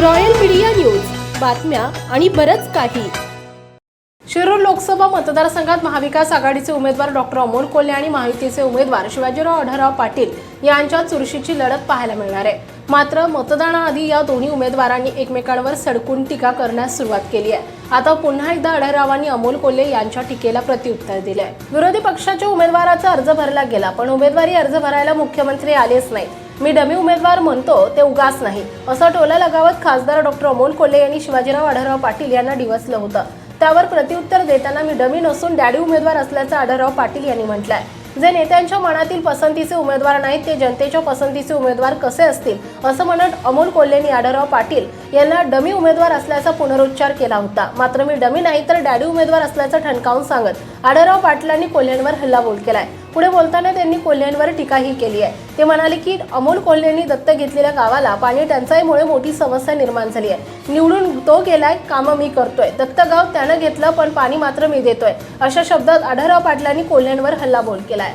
Royal media news. बातम्या आणि बरंच काही. शिरूर लोकसभा मतदारसंघात महाविकास आघाडीचे उमेदवार डॉक्टर अमोल कोल्हे आणि महायुतीचे उमेदवार शिवाजीराव आढळराव पाटील यांच्या चुरशीची लढत पाहायला मिळणार आहे. मात्र मतदानाआधी या दोन्ही उमेदवारांनी एकमेकांवर सडकून टीका करण्यास सुरुवात केली आहे. आता पुन्हा एकदा आढळरावांनी अमोल कोल्हे यांच्या टीकेला प्रत्युत्तर दिले आहे विरोधी पक्षाच्या उमेदवाराचा अर्ज भरला गेला पण उमेदवारी अर्ज भरायला मुख्यमंत्री आलेच नाही मी डमी उमेदवार म्हणतो ते उगाच नाही. असं टोला लगावत खासदार डॉक्टर अमोल कोल्हे यांनी शिवाजीराव आढळराव पाटील यांना डिवसलं होतं. त्यावर प्रत्युत्तर देताना मी डमी नसून डॅडी उमेदवार असल्याचं आढळराव पाटील यांनी म्हटलंय. जे नेत्यांच्या मनातील पसंतीचे उमेदवार नाहीत ते जनतेच्या पसंतीचे उमेदवार कसे असतील असं म्हणत अमोल कोल्हेंनी आढळराव पाटील यांना डमी उमेदवार असल्याचा पुनरुच्चार केला होता. मात्र मी डमी नाही तर डॅडी उमेदवार असल्याचं ठणकावून सांगत आढळराव पाटलांनी कोल्ह्यांवर हल्लाबोल केलाय. पुढे बोलताना त्यांनी कोल्ह्यांवर टीकाही केली आहे. ते म्हणाले की अमोल कोल्हेंनी दत्तक घेतलेल्या गावाला पाणी टंचाईमुळे मोठी समस्या निर्माण झाली आहे. निवडून तो गेलाय कामं मी करतोय. दत्तक गाव त्यानं घेतलं पण पाणी मात्र मी देतोय. अशा शब्दात आढळराव पाटलांनी कोल्ह्यांवर हल्लाबोल केलाय.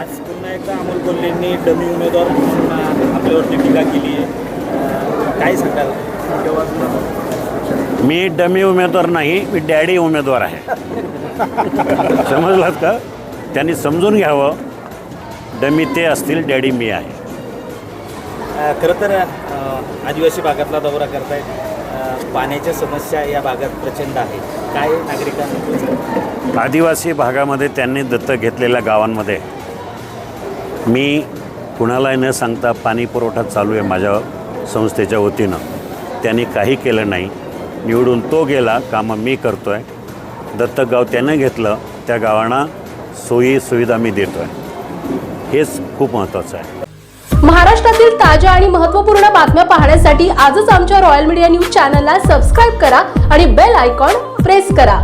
आज पुन्हा एकदा अमोल कोल्हेंनी डमी उमेदवार आपल्यावरती टीका केली आहे. काय सांगाल? तेव्हा मी डमी उमेदवार नाही मी डॅडी उमेदवार आहे. समजलात का? त्यांनी समजून घ्यावं. डमी ते असतील डॅडी मी आहे. खरं तर आदिवासी भागातला दौरा करतायत अ, पाण्याच्या समस्या या भागात प्रचंड आहे. काय नागरिकांना आदिवासी भागामध्ये त्यांनी दत्तक घेतलेल्या गावांमध्ये मी कुणालाही न सांगता पाणी पुरवठा चालू आहे माझ्या संस्थेच्या वतीनं. त्यांनी काही केलं नाही. निवडून तो गेला कामं मी करतो आहे दत्तक गाव त्यानं घेतलं. त्या गावांना सोयी सुविधा मी देतो आहे हेच खूप महत्त्वाचं आहे. महाराष्ट्रातील ताज्या आणि महत्त्वपूर्ण बातम्या पाहण्यासाठी आजच आमच्या रॉयल मीडिया न्यूज चॅनलला सबस्क्राईब करा आणि बेल आयकॉन प्रेस करा.